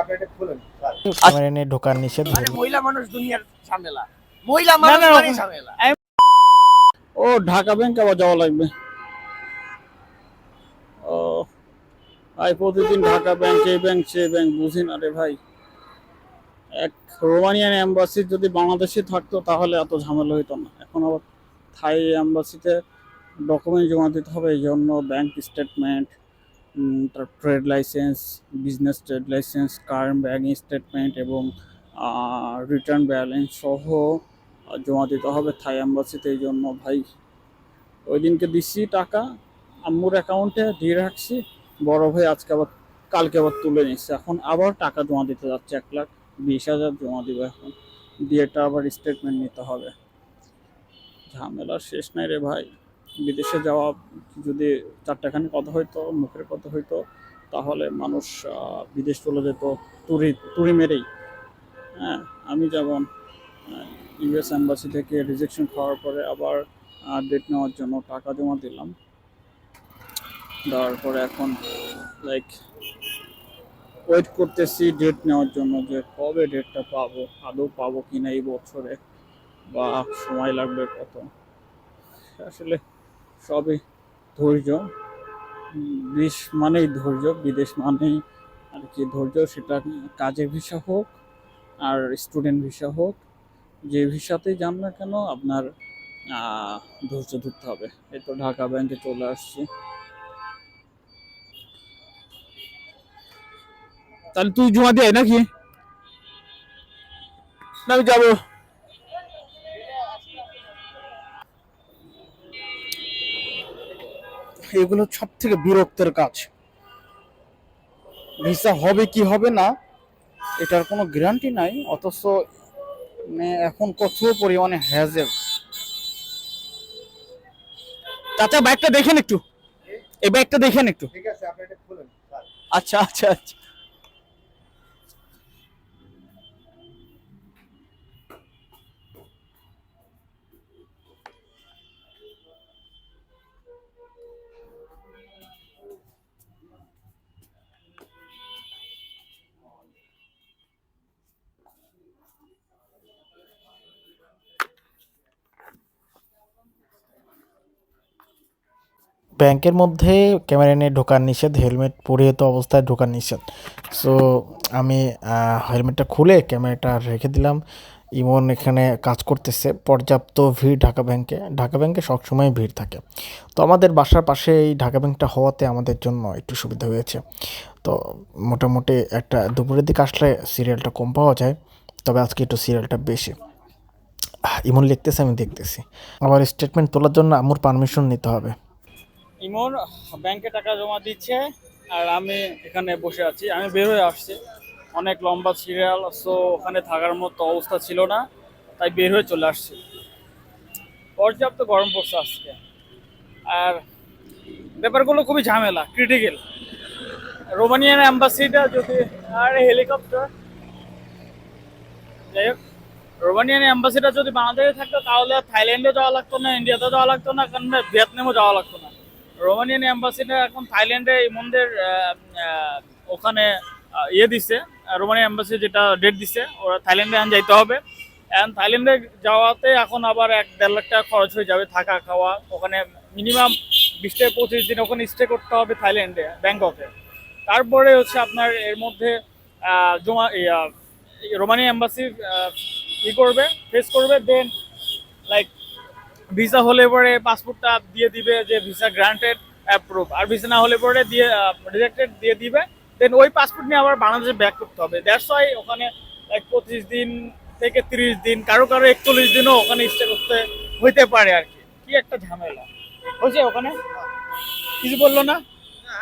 আপনি এটা খুলুন। ক্যামেরা নিয়ে ঢোকার নিষেধ মহিলা মানুষ দুনিয়ার ঝামেলা। মহিলা মানুষ মানে ঝামেলা। ও ঢাকা ব্যাংক আবার যাওয়া লাগবে। ও ভাই প্রতিদিন ঢাকা ব্যাংক এই ব্যাংক সে ব্যাংক বুঝি না রে ভাই। এক রোমানিয়ান এম্বাসি যদি বাংলাদেশে থাকতো তাহলে এত ঝামেলা হইতো না। এখন আবার থাই এম্বাসিতে ডকুমেন্ট জমা দিতে হবে এই জন্য bank statement trade license business trade license current bank statement এবং রিটার্ন ব্যালেন্স সহ জমা দিতে হবে থাই এম্বাসিতে এই জন্য ভাই। ওই দিনকে দিচ্ছি টাকা, আম্মুর অ্যাকাউন্টে দিয়ে রাখছি। বড় ভাই আজকে আবার, কালকে আবার তুলে নিচ্ছে এখন আবার টাকা জমা দিতে যাচ্ছে এক লাখ বিশ হাজার জমা দিব এখন। দিয়ে এটা আবার স্টেটমেন্ট নিতে হবে। ঝামেলা শেষ নাই রে ভাই। বিদেশে যাওয়া যদি চারটাখানি কথা হইতো, মুখের কথা হইতো, তাহলে মানুষ বিদেশ চলে যেত তুরি তুরি মেরেই। হ্যাঁ আমি যেমন ইউএস এম্বাসি থেকে রিজেকশন খাওয়ার পরে আবার ডেট নেওয়ার জন্য টাকা জমা দিলাম। দেওয়ার পরে এখন লাইক ওয়েট করতেছি ডেট নেওয়ার জন্য যে কবে ডেটটা পাবো, আদৌ পাবো কি না এই বছরে, বা সময় লাগবে কত। আসলে সবই ধৈর্য। দেশ মানেই ধৈর্য, বিদেশ মানেই আর কি ধৈর্য, সেটা কাজের ভিসা হোক আর স্টুডেন্ট ভিসা হোক, যে ভিসাতেই যান না কেন আপনার ধৈর্য ধরতে হবে। এই তো ঢাকা ব্যাংকে চলে আসছি। তাহলে তুই জমা দিয়ে নাকি? না, আমি যাব। এগুলো সব থেকে বিরক্তের কাজ। ভিসা হবে কি হবে না এটার কোনো গ্যারান্টি নাই অথচ মানে এখন কত পরিমাণে হ্যাজেল চাচা বাইকটা দেখেন একটু। এই বাইকটা দেখেন একটু। ঠিক আছে আপনি এটা খুলুন আচ্ছা আচ্ছা আচ্ছা। ব্যাংকের মধ্যে ক্যামেরা নিয়ে ঢোকার নিষেধ, হেলমেট পরিহিত অবস্থায় ঢোকার নিষেধ। সো আমি হেলমেটটা খুলে ক্যামেরাটা রেখে দিলাম। ইমন এখানে কাজ করতেছে। পর্যাপ্ত ভিড় ঢাকা ব্যাংকে। ঢাকা ব্যাংকে সবসময় ভিড় থাকে। তো আমাদের বাসার পাশে এই ঢাকা ব্যাংকটা হওয়াতে আমাদের জন্য একটু সুবিধা হয়েছে। তো মোটামুটি একটা দুপুরের দিকে আসলে সিরিয়ালটা কম পাওয়া যায়। তবে আজকে একটু সিরিয়ালটা বেশি। ইমন লিখতেছে, আমি দেখতেছি। আবার স্টেটমেন্ট তোলার জন্য আমার পারমিশন নিতে হবে। ইমন ব্যাংকে টাকা জমা দিচ্ছে আর আমি এখানে বসে আছি। আমি বের হয়ে আসছি। অনেক লম্বা সিরিয়াল সো ওখানে থাকার মতো অবস্থা ছিল না, তাই বের হয়ে চলে আসছি। পর্যাপ্ত গরম পড়ছে আজকে। আর ব্যাপারগুলো খুবই ঝামেলা ক্রিটিক্যাল রোমানিয়ান অ্যাম্বাসিটা যদি, আর হেলিকপ্টার। যাই হোক, রোমানিয়ান অ্যাম্বাসিটা যদি বাংলাদেশে থাকতো, তাহলে থাইল্যান্ডে যাওয়া লাগতো না ইন্ডিয়াতে যাওয়া লাগতো না কারণ ভিয়েতনামও যাওয়া লাগতো না। রোমানিয়ান অ্যাম্বাসিটা এখন থাইল্যান্ডে আহ, ওখানে ইয়ে দিছে। রোমানিয়ান অ্যাম্বাসি যেটা ডেট দিছে ওরা থাইল্যান্ডে এখন যাইতে হবে। এখন থাইল্যান্ডে যাওয়াতে এখন আবার এক দেড় লাখ টাকা খরচ হয়ে যাবে থাকা খাওয়া। ওখানে মিনিমাম বিশ থেকে পঁচিশ দিন ওখানে স্টে করতে হবে থাইল্যান্ডে ব্যাংককে। তারপরে হচ্ছে আপনার এর মধ্যে জমা ইয়া, এই রোমানিয়া এম্বাসি ই করবে ফেস করবে দেন লাইক ভিসা হলে পরে পাসপোর্টটা দিয়ে দিবে যে ভিসা গ্রান্টেড অ্যাপ্রুভ আর ভিসা না হলে পরে দিয়ে রিজেক্টেড দিয়ে দিবে। দেন ওই পাসপোর্ট নিয়ে আবার বাংলাদেশে ব্যাক করতে হবে। দ্যাটস ওয়াই ওখানে এক পঁচিশ দিন থেকে তিরিশ দিন, কারও কারও একচল্লিশ দিনও ওখানে স্টে করতে হইতে পারে আর কি। কি একটা ঝামেলা। হয়েছে ওখানে? কিছু বলল না,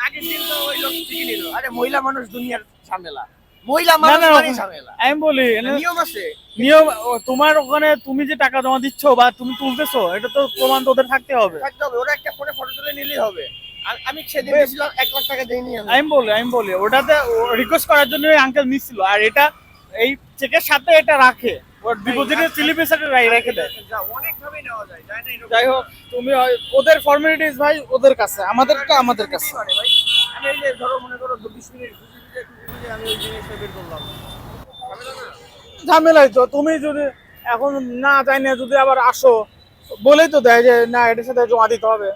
আগের দিন তো ওই লোক ঠিকই নিল। আরে মহিলা মানুষ দুনিয়ার ঝামেলা। মহিলা মানুষ মানে আমি বলি নিয়ম আছে। নিয়ম তোমার ওখানে তুমি যে টাকা জমা দিচ্ছ বা তুমি তুলতেছো এটা তো প্রমাণ তো ওদের থাকতে হবে। থাকতে হবে ওরা একটা ফোনে ফটো তুলে নিলেই হবে। আমি সেদিন দিয়েছিলাম এক লাখ টাকা আমি। বলি আমি বলি ওটাতে রিকোয়েস্ট করার জন্য আঙ্কেল নিচ্ছিল আর এটা এই চেকের সাথে এটা রাখে। ওর ডিপোজিটের স্লিপের সাথে রেখে দেয়। নেওয়া যায় যাই হোক তুমি ওদের ফর্মালিটিস ভাই ওদের কাছে আমাদেরটা আমাদের কাছে। হতেই ভাই। আমি এই যে ধরো মনে করো মিনিট ঝামেলাই তো তুমি যদি এখন না চাই না যদি আবার আসো, বলেই তো দেয় যে, না, এটার সাথে জমা দিতে হবে।